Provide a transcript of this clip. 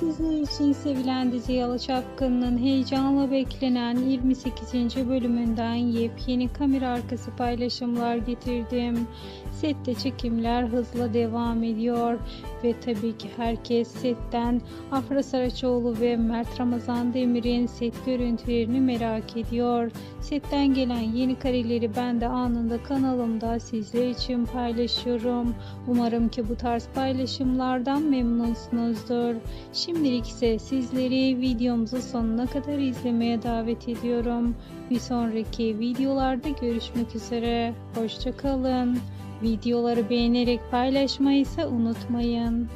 Sizler için sevilen dizi Yalı heyecanla beklenen 28. bölümünden yepyeni kamera arkası paylaşımlar getirdim. Sette çekimler hızla devam ediyor ve tabii ki herkes setten Afra Saraçoğlu ve Mert Ramazan Demir'in set görüntülerini merak ediyor. Setten gelen yeni kareleri ben de anında kanalımda sizler için paylaşıyorum. Umarım ki bu tarz paylaşımlardan memnunsunuzdur. Şimdilik ise sizleri videomuzu sonuna kadar izlemeye davet ediyorum. Bir sonraki videolarda görüşmek üzere. Hoşçakalın. Videoları beğenerek paylaşmayı ise unutmayın.